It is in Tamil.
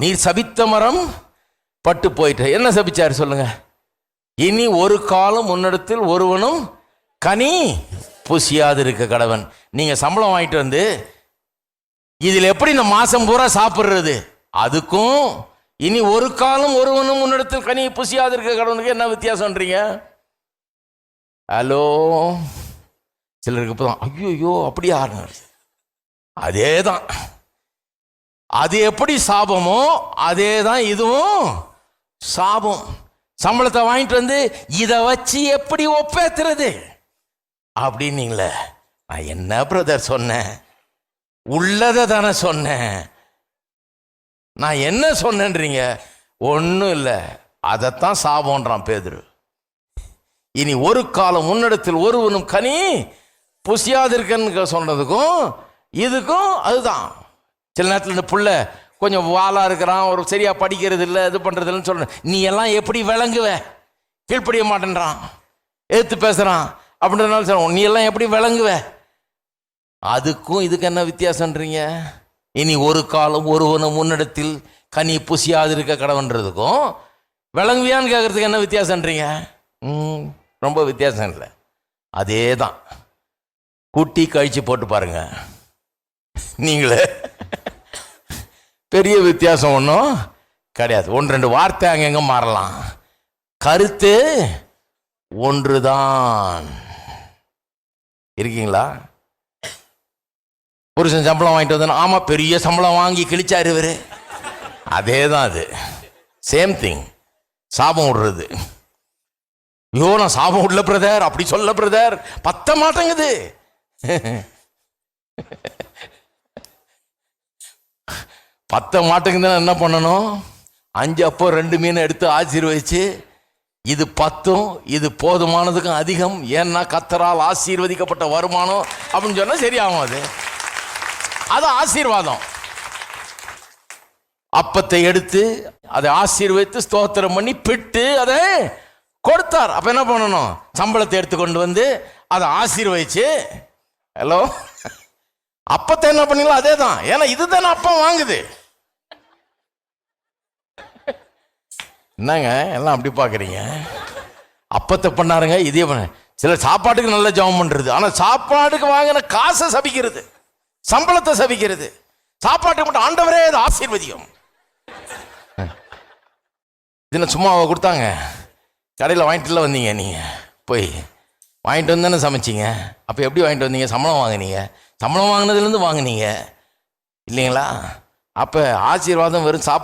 நீர் சபித்த மரம் பட்டு போயிட்ட. என்ன சபிச்சார் சொல்லுங்க? இனி ஒரு காலம் உன்னிடத்தில் ஒருவனும் கனி பூசியாது இருக்க கடவன் நீங்க சம்பளம் வாங்கிட்டு வந்து இதில் எப்படி இந்த மாசம் பூரா சாப்பிட்றது? அதுக்கும் இனி ஒரு காலம் ஒருவனும் உன்னிடத்தில் கனி புசியாது இருக்க கடவனுக்கு என்ன வித்தியாசம்ன்றீங்க ஹலோ? சிலருக்கு இப்போ தான் ஐயோ அப்படியா? அதே தான் அது எப்படி சாபமோ அதே தான் இதுவும் சாபம். சம்பளத்தை வாங்கிட்டு வந்து இதை வச்சு எப்படி ஒப்பேத்துறது? அப்படின்னீங்களே நான் என்ன பிரதர் சொன்னேன்? உள்ளதை தானே சொன்னேன். நான் என்ன சொன்னேன்றீங்க? ஒன்றும் இல்லை. அதைத்தான் சாபம்ன்றான் பேதுரு. இனி ஒரு காலம் முன்னிடத்தில் ஒருவனும் கனி புசியாதிருக்கன்னு சொன்னதுக்கும் இதுக்கும் அதுதான். சில நேரத்தில் இந்த புள்ள கொஞ்சம் வாலாக இருக்கிறான் ஒரு சரியாக படிக்கிறது இல்லை இது பண்ணுறது இல்லைன்னு சொல்கிறேன் நீ எல்லாம் எப்படி விளங்குவ? கீழ்ப்படிய மாட்டேன்றான். எதிர்த்து பேசுகிறான் அப்படின்றனால சொல்லணும் நீ எல்லாம் எப்படி விளங்குவ? அதுக்கும் இதுக்கு என்ன வித்தியாசன்றீங்க இனி ஒரு காலம் ஒருவனும் முன்னிடத்தில் கனி புசியாதிருக்க கடவுன்றதுக்கும் விளங்குவியான்னு கேட்குறதுக்கு என்ன வித்தியாசன்றீங்க ம் ரொம்ப வித்தியாசம் இல்லை. அதே தான் கூட்டி கழிச்சு போட்டு பாருங்க. நீங்களே. பெரிய வித்தியாசம் ஒன்றும் கிடையாது. ஒன்று ரெண்டு வார்த்தை அங்கங்கே மாறலாம். கருத்து ஒன்றுதான். இருக்கீங்களா? புருஷன் சம்பளம் வாங்கிட்டு வந்தேன் ஆமாம் பெரிய சம்பளம் வாங்கி கிழிச்சாரு இவரு. அதே தான் அது. சேம் திங் சாபம் விடுறது. ஐயோ நான் சாபம் விடல பிரதர் அப்படி சொல்ல பிரதர் பத்த மாட்டேங்குது. பத்த மாட்டேங்குதுன்னா என்ன பண்ணணும்? அஞ்சு அப்போ ரெண்டு மீன் எடுத்து ஆசீர்வதிச்சு இது பத்தும் இது போதுமானதுக்கும் அதிகம். ஏன்னா கத்தரால் ஆசீர்வதிக்கப்பட்ட வருமானம் அப்படின்னு சொன்னால் சரியாகும் அது. அது ஆசீர்வாதம். அப்பத்தை எடுத்து அதை ஆசீர்வதித்து ஸ்தோத்திரம் பண்ணி பிட்டு அதை கொடுத்தார். அப்போ என்ன பண்ணணும்? சம்பளத்தை எடுத்து கொண்டு வந்து அதை ஆசீர்வதிச்சு ஹலோ? அப்பத்தை என்ன பண்ணீங்களோ அதே தான் ஏன்னா இதுதானே அப்பம் வாங்குது. என்னங்க எல்லாம் அப்படி பார்க்குறீங்க? அப்பத்தை பண்ணாருங்க இதே பண்ண. சில சாப்பாட்டுக்கு நல்லா ஜெபம் பண்ணுறது ஆனால் சாப்பாட்டுக்கு வாங்கின காசை சபிக்கிறது. சம்பளத்தை சபிக்கிறது. சாப்பாட்டுக்கு மட்டும் ஆண்டவரே அது ஆசீர்வதியம். இதுல சும்மா கொடுத்தாங்க. கடையில் வாங்கிட்டுல வந்தீங்க நீங்கள் போய் வாங்கிட்டு வந்து தானே சமைச்சிங்க. அப்போ எப்படி வாங்கிட்டு வந்தீங்க? சம்பளம் வாங்கினீங்க. சம்பளம் வாங்கினதுலேருந்து வாங்குனீங்க. இல்லைங்களா? அப்போ ஆசீர்வாதம் வெறும் சாப்பாடு